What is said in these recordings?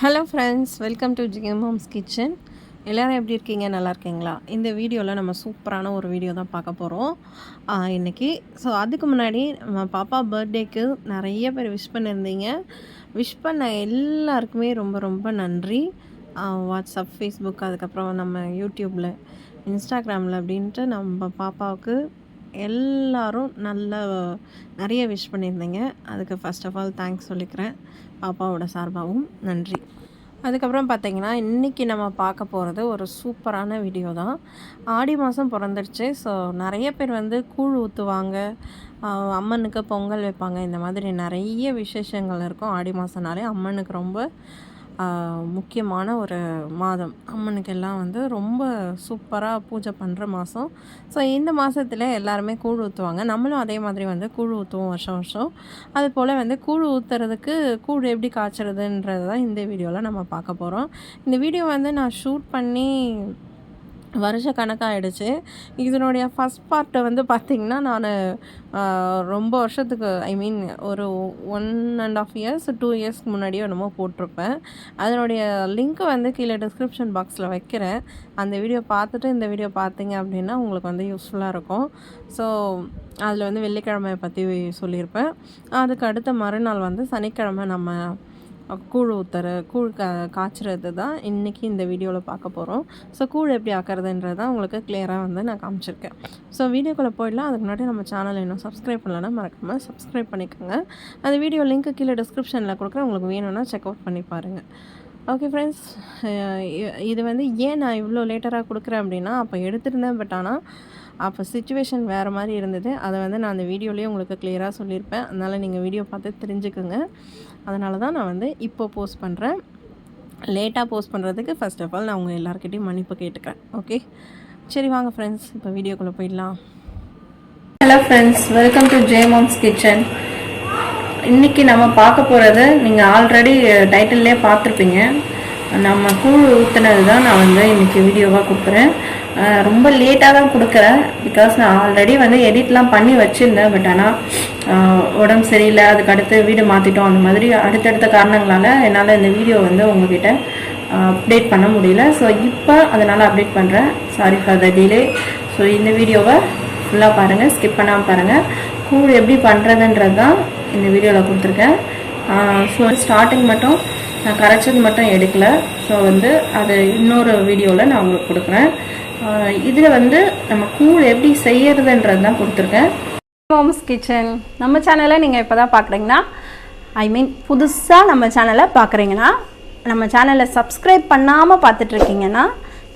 Hello friends welcome to GM homes kitchen எல்லோரும் எப்படி இருக்கீங்க? நல்லா இருக்கீங்களா? இந்த வீடியோவில் நம்ம சூப்பரான ஒரு வீடியோ தான் பார்க்க போகிறோம் இன்றைக்கி ஸோ அதுக்கு முன்னாடி நம்ம பாப்பா பர்த்டேக்கு நிறைய பேர் விஷ் பண்ணியிருந்தீங்க. விஷ் பண்ண எல்லாருக்குமே ரொம்ப ரொம்ப நன்றி. வாட்ஸ்அப் ஃபேஸ்புக் அதுக்கப்புறம் நம்ம யூடியூப்பில் இன்ஸ்டாகிராமில் அப்படின்ட்டு நம்ம பாப்பாவுக்கு எல்லோரும் நல்ல நிறைய விஷ் பண்ணியிருந்தீங்க. அதுக்கு ஃபஸ்ட் ஆஃப் ஆல் தேங்க்ஸ் சொல்லிக்கிறேன். பாப்பாவோட சார்பாகவும் நன்றி. அதுக்கப்புறம் பார்த்தீங்கன்னா இன்றைக்கி நம்ம பார்க்க போகிறது ஒரு சூப்பரான வீடியோ தான். ஆடி மாதம் பிறந்துடுச்சு ஸோ நிறைய பேர் வந்து கூழ் ஊற்றுவாங்க அம்மனுக்கு பொங்கல் வைப்பாங்க. இந்த மாதிரி நிறைய விசேஷங்கள் இருக்கும் ஆடி மாதம்னாலே அம்மனுக்கு ரொம்ப முக்கியமான ஒரு மாதம். அம்மனுக்கெல்லாம் வந்து ரொம்ப சூப்பராக பூஜை பண்ணுற மாதம் ஸோ இந்த மாதத்தில் எல்லாருமே கூழ் ஊற்றுவாங்க நம்மளும் அதே மாதிரி வந்து கூழ் ஊற்றுவோம் வருஷம் வருஷம். அது போல் வந்து கூழ் ஊற்றுறதுக்கு கூழ் எப்படி காய்ச்சறதுன்றது தான் இந்த வீடியோவில் நம்ம பார்க்க போகிறோம் இந்த வீடியோ வந்து நான் ஷூட் பண்ணி வருஷ கணக்காகிடுச்சு இதனுடைய ஃபஸ்ட் பார்ட்டை வந்து பார்த்திங்கன்னா நான் ரொம்ப வருஷத்துக்கு ஐ மீன் ஒரு one and half years two இயர்ஸ்க்கு முன்னாடியே என்னமோ போட்டிருப்பேன். அதனுடைய லிங்க்கை வந்து கீழே டிஸ்கிரிப்ஷன் பாக்ஸில் வைக்கிறேன். அந்த வீடியோ பார்த்துட்டு இந்த வீடியோ பார்த்தீங்க அப்படின்னா உங்களுக்கு வந்து யூஸ்ஃபுல்லாக இருக்கும். ஸோ அதில் வந்து வெள்ளிக்கிழமையை பற்றி சொல்லியிருப்பேன். அதுக்கு அடுத்த மறுநாள் வந்து சனிக்கிழமை நம்ம கூழ் ஊற்றுற கூழ் கா காய்ச்சறது தான் இன்றைக்கி இந்த வீடியோவில் பார்க்க போகிறோம் ஸோ கூழ் எப்படி ஆக்கிறதுன்றது தான் உங்களுக்கு கிளியராக வந்து நான் காமிச்சிருக்கேன். ஸோ வீடியோக்குள்ளே போயிடலாம். அதுக்கு முன்னாடி நம்ம சேனல் இன்னும் சப்ஸ்கிரைப் பண்ணலன்னா மறக்காமல் சப்ஸ்கிரைப் பண்ணிக்கோங்க. அந்த வீடியோ லிங்க்கு கீழே டிஸ்கிரிப்ஷனில் கொடுக்குறேன். உங்களுக்கு வேணும்னா செக் அவுட் பண்ணி பாருங்கள் ஓகே ஃப்ரெண்ட்ஸ் இது வந்து ஏன் நான் இவ்வளோ லேட்டராக கொடுக்குறேன் அப்படின்னா அப்போ எடுத்திருந்தேன். பட் ஆனால் அப்போ சுச்சுவேஷன் வேறு மாதிரி இருந்தது. அதை வந்து நான் அந்த வீடியோலேயே உங்களுக்கு கிளியராக சொல்லியிருப்பேன். அதனால் நீங்கள் வீடியோ பார்த்து தெரிஞ்சுக்குங்க. அதனால தான் நான் வந்து இப்போ போஸ்ட் பண்ணுறேன் லேட்டாக போஸ்ட் பண்ணுறதுக்கு ஃபஸ்ட் ஆஃப் ஆல் நான் உங்கள் எல்லாருக்கிட்டையும் மன்னிப்பு கேட்டுக்கிறேன். ஓகே சரி வாங்க ஃப்ரெண்ட்ஸ் இப்போ வீடியோக்குள்ளே போயிடலாம். ஹலோ ஃப்ரெண்ட்ஸ் வெல்கம் டு ஜேமாம்ஸ் கிச்சன் இன்றைக்கி நம்ம பார்க்க போகிறது நீங்கள் ஆல்ரெடி டைட்டில்லே பார்த்துருப்பீங்க. நம்ம கூழ் ஊற்றுனது தான் நான் வந்து இன்றைக்கி வீடியோவாக கொடுக்குறேன் ரொம்ப லேட்டாக தான் கொடுக்குறேன். பிகாஸ் நான் ஆல்ரெடி வந்து எடிட்லாம் பண்ணி வச்சுருந்தேன். பட் ஆனால் உடம்பு சரியில்லை. அதுக்கு அடுத்து வீடு மாற்றிட்டோம் அந்த மாதிரி அடுத்தடுத்த காரணங்களால் என்னால் இந்த வீடியோ வந்து உங்ககிட்ட அப்டேட் பண்ண முடியல. ஸோ இப்போ அதனால் அப்டேட் பண்ணுறேன் sorry for the delay so இந்த வீடியோவை ஃபுல்லாக பாருங்கள் ஸ்கிப் பண்ணாமல் பாருங்கள் கூழ் எப்படி பண்ணுறதுன்றது தான் இந்த வீடியோவில் கொடுத்துருக்கேன். ஸோ ஸ்டார்டிங் மட்டும் நான் கரைச்சது மட்டும் எடுக்கல. ஸோ வந்து அது இன்னொரு வீடியோவில் நான் உங்களுக்கு கொடுக்குறேன். இதில் வந்து நம்ம கூழ் எப்படி செய்யறதுன்றது தான் கொடுத்துருக்கேன். ஹோம்ஸ் கிச்சன் நம்ம சேனலை நீங்கள் இப்போ தான் பார்க்குறீங்கன்னா ஐ மீன் புதுசாக நம்ம சேனலை பார்க்குறீங்கன்னா நம்ம சேனலை சப்ஸ்கிரைப் பண்ணாமல் பார்த்துட்ருக்கீங்கன்னா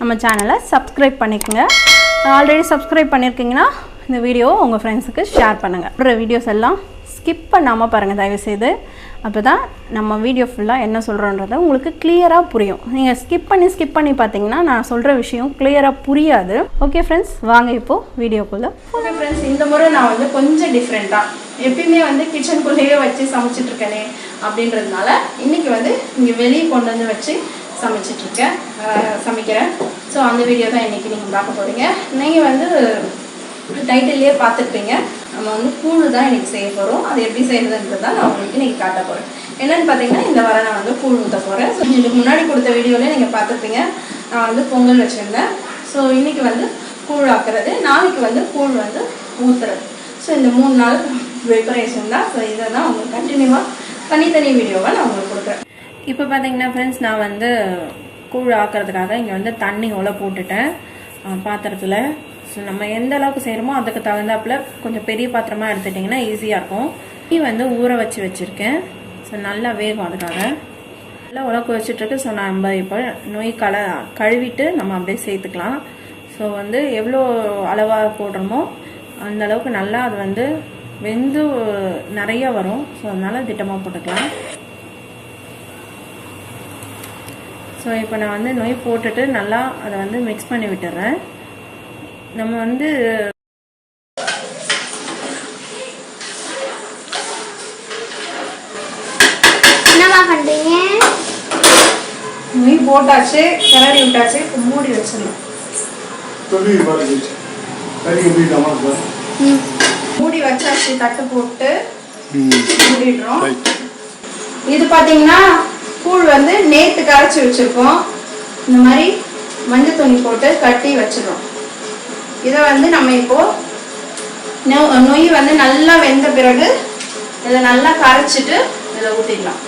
நம்ம சேனலை சப்ஸ்கிரைப் பண்ணிக்கோங்க. ஆல்ரெடி சப்ஸ்கிரைப் பண்ணியிருக்கீங்கன்னா இந்த வீடியோ உங்கள் ஃப்ரெண்ட்ஸுக்கு ஷேர் பண்ணுங்கள் அப்புறம் வீடியோஸ் எல்லாம் ஸ்கிப் பண்ணாமல் பாருங்கள் தயவுசெய்து. அப்போ தான் நம்ம வீடியோ ஃபுல்லாக என்ன சொல்கிறோன்றதை உங்களுக்கு கிளியராக புரியும். நீங்கள் ஸ்கிப் பண்ணி ஸ்கிப் பண்ணி பார்த்தீங்கன்னா நான் சொல்கிற விஷயம் கிளியராக புரியாது. ஓகே ஃப்ரெண்ட்ஸ் வாங்க இப்போது வீடியோக்குள்ளே ஓகே ஃப்ரெண்ட்ஸ் இந்த முறை நான் வந்து கொஞ்சம் டிஃப்ரெண்ட்டாக எப்பயுமே வந்து கிச்சனுக்குள்ளேயே வச்சு சமைச்சிட்ருக்கேனே அப்படின்றதுனால இன்றைக்கி வந்து இங்கே வெளியே கொண்டு வந்து வச்சு சமைச்சிட்ருக்கேன் சமைக்கிறேன். ஸோ அந்த வீடியோ தான் இன்றைக்கி நீங்கள் பார்க்க போகிறீங்க நீங்கள் வந்து டைட்டில்லையே பார்த்துருப்பீங்க நம்ம வந்து கூழ் தான் எனக்கு செய்ய போகிறோம் அது எப்படி செய்யறதுன்றது தான் நான் உங்களுக்கு இன்றைக்கி காட்ட போகிறேன் என்னென்னு பார்த்தீங்கன்னா இந்த வாரம் நான் வந்து கூழ் ஊற்ற போகிறேன் ஸோ இதுக்கு முன்னாடி கொடுத்த வீடியோலேயே நீங்கள் பார்த்துருப்பீங்க. நான் வந்து பொங்கல் வச்சுருந்தேன். ஸோ இன்றைக்கி வந்து கூழ் ஆக்குறது. நாளைக்கு வந்து கூழ் வந்து ஊற்றுறது ஸோ இந்த மூணு நாள் ப்ரிப்பரேஷன் தான் ஸோ இதை தான் உங்களுக்கு கண்டினியூவாக தனித்தனி வீடியோவை நான் உங்களுக்கு கொடுக்குறேன். இப்போ பார்த்தீங்கன்னா ஃப்ரெண்ட்ஸ் நான் வந்து கூழ் ஆக்கிறதுக்காக இங்கே வந்து தண்ணி உள்ள போட்டுட்டேன். பாத்திரத்தில். ஸோ நம்ம எந்த அளவுக்கு செய்கிறோமோ அதுக்கு தகுந்தாப்புல கொஞ்சம் பெரிய பாத்திரமாக எடுத்துட்டிங்கன்னா ஈஸியாக இருக்கும். டீ வந்து ஊற வச்சு வச்சுருக்கேன். ஸோ நல்லா வேகும் அதுக்காக. நல்லா உலக்கு வச்சுட்ருக்கு ஸோ நம்ம இப்போ நொய் கல கழுவிட்டு நம்ம அப்படியே சேர்த்துக்கலாம். ஸோ வந்து எவ்வளோ அளவாக போடுறோமோ அந்த அளவுக்கு நல்லா அது வந்து வெந்து நிறைய வரும். ஸோ அதனால் திட்டமாக போட்டுக்கலாம். ஸோ இப்போ நான் வந்து நொய் போட்டுட்டு நல்லா அதை வந்து மிக்ஸ் பண்ணி விட்டுறேன். நம்ம வந்து பண்றீங்க? நெய் போட்டாச்சு கிளறி விட்டாச்சு இப்போ மூடி வச்சிடலாம் மூடி வச்சாச்சு தட்டு போட்டு மூடிடுறோம். இது பார்த்தீங்கன்னா கூழ் வந்து நேத்து கரைச்சி வச்சிருக்கோம். இந்த மாதிரி மஞ்சள் துணி போட்டு கட்டி வச்சிடுறோம். இதை வந்து நம்ம இப்போ நொ- நொய் வந்து நல்லா வெந்த பிறகு இதை நல்லா கரைச்சிட்டு இதை ஊற்றிடலாம்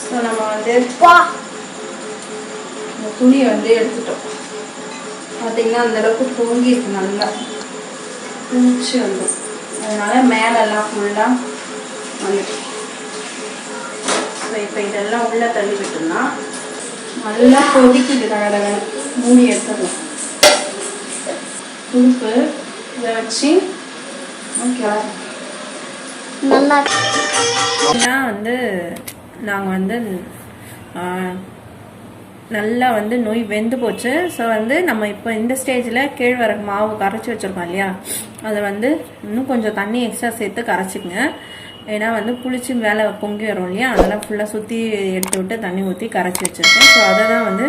ஸோ நம்ம வந்து இந்த துணி வந்து எடுத்துட்டோம். பார்த்தீங்கன்னா அந்த அளவுக்கு பொங்கி இருக்கு நல்லா. குளிச்சு வந்து அதனால மேலெல்லாம் ஃபுல்லாக வந்துட்டு ஸோ இப்போ இதெல்லாம் உள்ளே தள்ளி விட்டோம்னா நல்லா கொதிக்குது கடகடன்னு மூடி எடுத்துடலாம். உப்பு இதை வச்சு ஓகே நல்லா வந்து நாங்கள் வந்து நல்லா வந்து நோய் வெந்து போச்சு. ஸோ வந்து நம்ம இப்போ இந்த ஸ்டேஜில் கேழ்வரகு மாவு கரைச்சி வச்சுருக்கோம் இல்லையா? அதை வந்து இன்னும் கொஞ்சம் தண்ணி எக்ஸ்ட்ரா சேர்த்து கரைச்சிக்கங்க. ஏன்னா வந்து புளிச்சு மேலே பொங்கி வரும் இல்லையா? அதெல்லாம் ஃபுல்லாக சுற்றி எடுத்து விட்டு தண்ணி ஊற்றி கரைச்சி வச்சுருக்கேன். ஸோ அதை தான் வந்து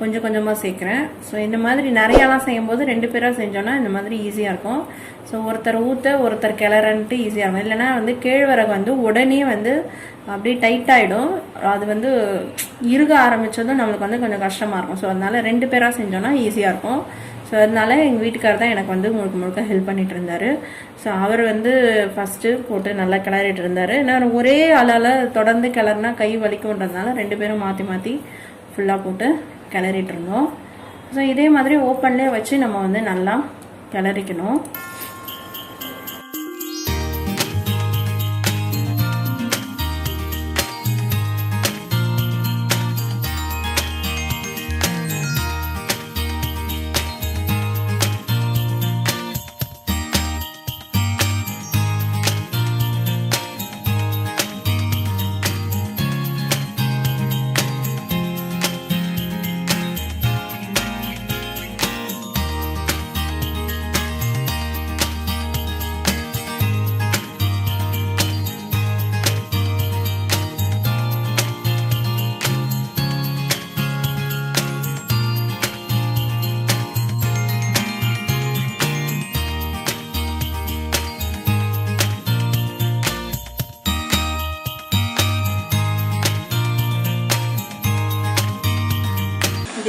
கொஞ்சம் கொஞ்சமாக சேர்க்குறேன். ஸோ இந்த மாதிரி நிறையாலாம் செய்யும்போது ரெண்டு பேராக செஞ்சோன்னா இந்த மாதிரி ஈஸியாக இருக்கும். ஸோ ஒருத்தர் ஊற்ற ஒருத்தர் கிளறன்ட்டு ஈஸியாக இருக்கும். இல்லைன்னா வந்து கேழ்வரகு வந்து உடனே வந்து அப்படியே டைட் ஆகிடும் அது வந்து இறுக ஆரம்பித்ததும் நம்மளுக்கு வந்து கொஞ்சம் கஷ்டமாக இருக்கும். ஸோ அதனால் ரெண்டு பேராக செஞ்சோன்னா ஈஸியாக இருக்கும். ஸோ அதனால எங்கள் வீட்டுக்காரர் தான் எனக்கு வந்து முழுக்க முழுக்க ஹெல்ப் பண்ணிட்டு இருந்தார். ஸோ அவர் வந்து ஃபஸ்ட்டு போட்டு நல்லா கிளறிட்டு இருந்தார். நான் ஒரே ஆளால் தொடர்ந்து கிளறினா கை வலிக்கும்ன்றதுனால ரெண்டு பேரும் மாற்றி மாற்றி ஃபுல்லாக போட்டு கிளறிட்டு இருந்தோம். ஸோ இதே மாதிரி ஓப்பன்லேயே வச்சு நம்ம வந்து நல்லா கிளறிக்கணும்.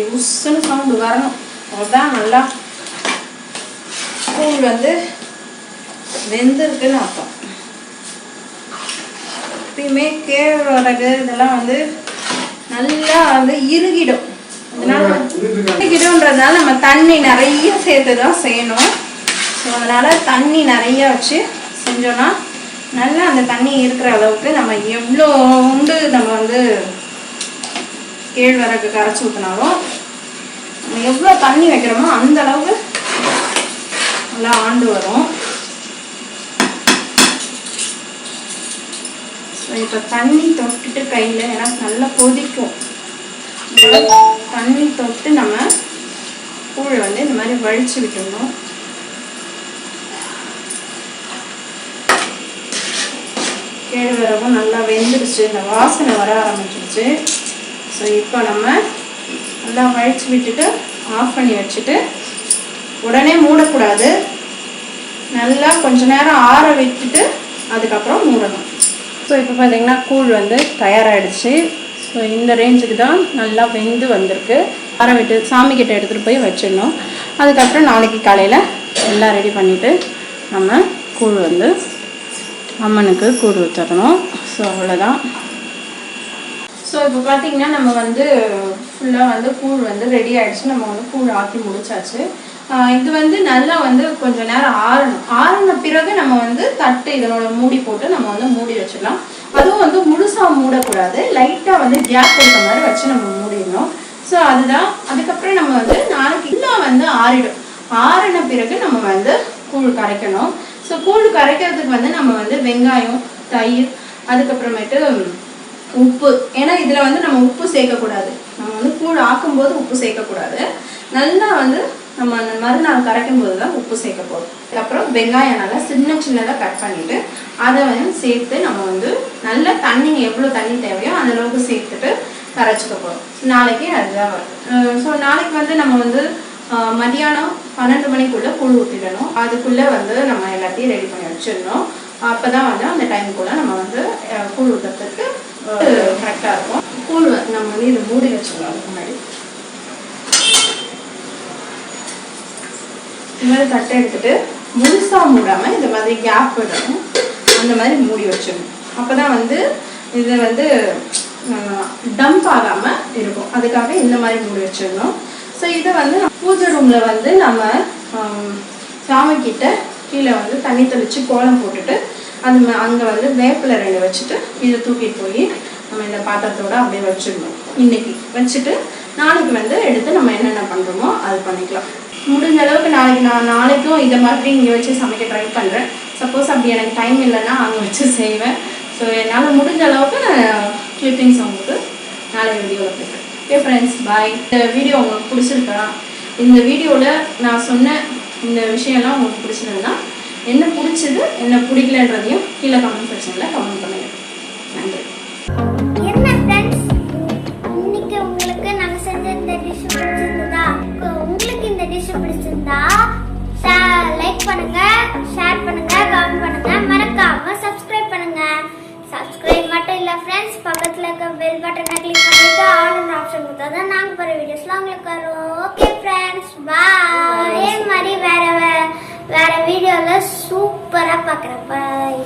அப்படி உஸ்ஸுன்னு சவுண்டு வரணும். அதுதான் நல்லா கூழ் வந்து வெந்திருக்குன்னு அர்த்தம். எப்பயுமே கேழ்வரகு இதெல்லாம் வந்து நல்லா வந்து இறுகிடும். அதனால இறுகிடும்ன்றதுனால நம்ம தண்ணி நிறைய சேர்த்து தான் செய்யணும். ஸோ அதனால தண்ணி நிறைய வச்சு செஞ்சோன்னா நல்லா அந்த தண்ணி இருக்கிற அளவுக்கு நம்ம எவ்வளோ உண்டு நம்ம வந்து கேழ்வரகு கரைச்சி ஊற்றினாலும் நம்ம எவ்வளோ தண்ணி வைக்கிறோமோ அந்த அளவுக்கு நல்லா ஆண்டு வரும். இப்போ தண்ணி தொட்டுட்டு கையில் ஏன்னா நல்லா கொதிக்கும். தண்ணி தொட்டு நம்ம கூழ் வந்து இந்த மாதிரி வழிச்சு விட்டுடணும். கேழ்வரகும் நல்லா வெந்துருச்சு. இந்த வாசனை வர ஆரம்பிச்சிருச்சு. ஸோ இப்போ நம்ம நல்லா வழிச்சு விட்டுட்டு ஆஃப் பண்ணி வச்சுட்டு உடனே மூடக்கூடாது. நல்லா கொஞ்ச நேரம் ஆற விட்டுட்டு அதுக்கப்புறம் மூடணும். ஸோ இப்போ பார்த்தீங்கன்னா கூழ் வந்து தயாராகிடுச்சு ஸோ இந்த ரேஞ்சுக்கு தான் நல்லா வெந்து வந்திருக்கு. ஆற விட்டு சாமி கிட்ட எடுத்துகிட்டு போய் வச்சிடணும். அதுக்கப்புறம் நாளைக்கு காலையில் எல்லாம் ரெடி பண்ணிவிட்டு நம்ம கூழ் வந்து அம்மனுக்கு கூழ் ஊற்றணும் ஸோ அவ்வளோதான் ஸோ இப்போ பார்த்தீங்கன்னா நம்ம வந்து ஃபுல்லாக வந்து கூழ் வந்து ரெடி ஆகிடுச்சு நம்ம வந்து கூழ் ஆக்கி முடிச்சாச்சு. இது வந்து நல்லா வந்து கொஞ்ச நேரம் ஆறணும். ஆறின பிறகு நம்ம வந்து தட்டு இதனோட மூடி போட்டு நம்ம வந்து மூடி வச்சிடலாம். அதுவும் வந்து முழுசாக மூடக்கூடாது. லைட்டாக வந்து கேப் கொடுத்த மாதிரி வச்சு நம்ம மூடிடணும். ஸோ அதுதான். அதுக்கப்புறம் நம்ம வந்து நாளைக்கு இன்னும் வந்து ஆறிடும். ஆறின பிறகு நம்ம வந்து கூழ் கரைக்கணும். ஸோ கூழ் கரைக்கிறதுக்கு வந்து நம்ம வந்து வெங்காயம் தயிர் அதுக்கப்புறமேட்டு உப்பு. ஏன்னா இதில் வந்து நம்ம உப்பு சேர்க்கக்கூடாது. நம்ம வந்து கூழ் ஆக்கும்போது உப்பு சேர்க்கக்கூடாது. நல்லா வந்து நம்ம அந்த மறுநாள் கரைக்கும் போது தான் உப்பு சேர்க்க போகிறோம் அதுக்கப்புறம் வெங்காயம் நல்லா சின்ன சின்னதாக கட் பண்ணிவிட்டு அதை வந்து சேர்த்து நம்ம வந்து நல்ல தண்ணி எவ்வளோ தண்ணி தேவையோ அந்த அளவுக்கு சேர்த்துட்டு கரைச்சிக்க போகிறோம் நாளைக்கு அதுதான் வரும். ஸோ நாளைக்கு வந்து நம்ம வந்து மதியானம் பன்னெண்டு மணிக்குள்ளே கூழ் ஊற்றிடணும் அதுக்குள்ளே வந்து நம்ம எல்லாத்தையும் ரெடி பண்ணி வச்சிடணும். அப்போ தான் வந்து அந்த டைமுக்குள்ளே நம்ம வந்து கூழ் ஊற்றுறதுக்கு கரெக்டாக இருக்கும். கூழ் நம்ம வந்து இதை மூடி வச்சுக்கலாம் அதுக்கு முன்னாடி. இந்த மாதிரி தட்டை எடுத்துட்டு முழுசாக மூடாமல் இந்த மாதிரி கேப் விடணும். அந்த மாதிரி மூடி வச்சிடணும் அப்போ தான் வந்து இது வந்து டம்ப் ஆகாமல் இருக்கும். அதுக்காக இந்த மாதிரி மூடி வச்சிடணும். ஸோ இதை வந்து பூஜை ரூமில் வந்து நம்ம சாமிக்கிட்ட சாமி கிட்ட கீழே வந்து தண்ணி தெளித்து கோலம் போட்டுட்டு அது அங்கே வந்து வேப்பிலை ரெண்டு வச்சுட்டு இதை தூக்கிட்டு போய் நம்ம இந்த பாத்திரத்தோட அப்படியே வச்சிடணும். இன்னைக்கு வச்சுட்டு நாளைக்கு வந்து எடுத்து நம்ம என்னென்ன பண்ணுறோமோ அது பண்ணிக்கலாம். முடிஞ்ச அளவுக்கு நாளைக்கு நான் நாளைக்கும் இதை மாதிரி இங்கே வச்சு சமைக்க ட்ரை பண்ணுறேன் சப்போஸ் அப்படி எனக்கு டைம் இல்லைன்னா அங்கே வச்சு செய்வேன். ஸோ என்னால் முடிஞ்ச அளவுக்கு நான் கிளிப்பிங்ஸ் உங்களுக்கு நாளை வீடியோவில் போட்டுறேன். ஓகே ஃப்ரெண்ட்ஸ் பாய் இந்த வீடியோ உங்களுக்கு பிடிச்சிருக்கா? இந்த வீடியோவில் நான் சொன்ன இந்த விஷயம்லாம் உங்களுக்கு பிடிச்சிருந்தா என்ன பிடிச்சது என்ன பிடிக்கலன்றதையும் கீழே கமெண்ட் செக்ஷனில் கமெண்ட் பண்ணுங்கள் நன்றி. என்ன ஃப்ரெண்ட்ஸ் இன்னைக்கு உங்களுக்கு நாங்க செஞ்ச இந்த டிஷ் பிடிச்சிருந்ததா? உங்களுக்கு இந்த டிஷ் பிடிச்சிருந்தா லைக் பண்ணுங்க ஷேர் பண்ணுங்க கமெண்ட் பண்ணுங்க. மறக்காம சப்ஸ்கிரைப் பண்ணுங்க. சப்ஸ்கிரைப் மட்டும் இல்ல ஃப்ரெண்ட்ஸ் பக்கத்துல இருக்க பெல் பட்டனை கிளிக் பண்ணிட்டு ஆல் ஆப்ஷன் கொடுத்தா தான் நாங்க போற வீடியோஸ்லாம் உங்களுக்கு வரும். ஓகே ஃப்ரெண்ட்ஸ் பாய் மாதிரி வேற வேற வீடியோல சூப்பரா பார்க்குறேன் பாய்